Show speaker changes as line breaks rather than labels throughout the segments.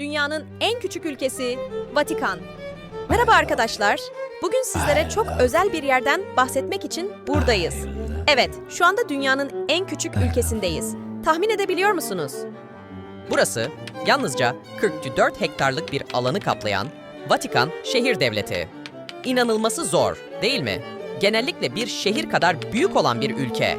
Dünyanın en küçük ülkesi Vatikan. Merhaba arkadaşlar. Bugün sizlere çok özel bir yerden bahsetmek için buradayız. Evet, şu anda dünyanın en küçük ülkesindeyiz. Tahmin edebiliyor musunuz?
Burası yalnızca 44 hektarlık bir alanı kaplayan Vatikan şehir devleti. İnanılması zor, değil mi? Genellikle bir şehir kadar büyük olan bir ülke.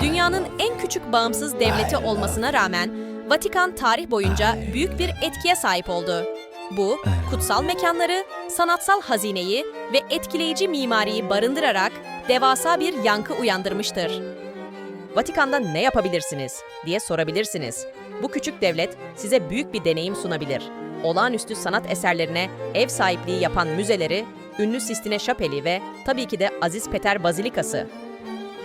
Dünyanın en küçük bağımsız devleti olmasına rağmen Vatikan tarih boyunca büyük bir etkiye sahip oldu. Bu, kutsal mekanları, sanatsal hazineyi ve etkileyici mimariyi barındırarak devasa bir yankı uyandırmıştır.
Vatikan'da ne yapabilirsiniz diye sorabilirsiniz. Bu küçük devlet size büyük bir deneyim sunabilir. Olağanüstü sanat eserlerine ev sahipliği yapan müzeleri, ünlü Sistine Şapeli ve tabii ki de Aziz Peter Bazilikası.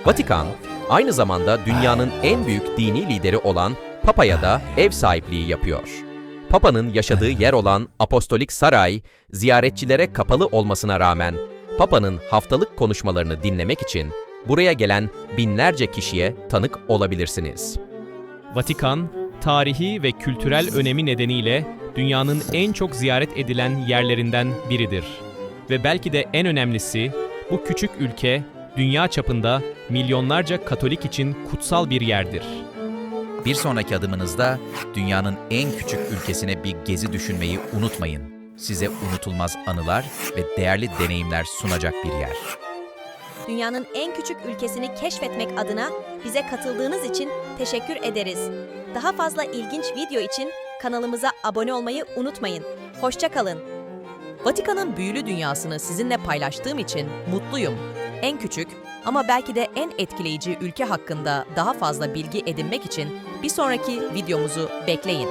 Vatikan, aynı zamanda dünyanın en büyük dini lideri olan Papa'ya da ev sahipliği yapıyor. Papa'nın yaşadığı yer olan Apostolik Saray, ziyaretçilere kapalı olmasına rağmen Papa'nın haftalık konuşmalarını dinlemek için buraya gelen binlerce kişiye tanık olabilirsiniz.
Vatikan, tarihi ve kültürel önemi nedeniyle dünyanın en çok ziyaret edilen yerlerinden biridir. Ve belki de en önemlisi, bu küçük ülke dünya çapında milyonlarca Katolik için kutsal bir yerdir.
Bir sonraki adımınızda dünyanın en küçük ülkesine bir gezi düşünmeyi unutmayın. Size unutulmaz anılar ve değerli deneyimler sunacak bir yer.
Dünyanın en küçük ülkesini keşfetmek adına bize katıldığınız için teşekkür ederiz. Daha fazla ilginç video için kanalımıza abone olmayı unutmayın. Hoşça kalın.
Vatikan'ın büyülü dünyasını sizinle paylaştığım için mutluyum. En küçük ama belki de en etkileyici ülke hakkında daha fazla bilgi edinmek için bir sonraki videomuzu bekleyin.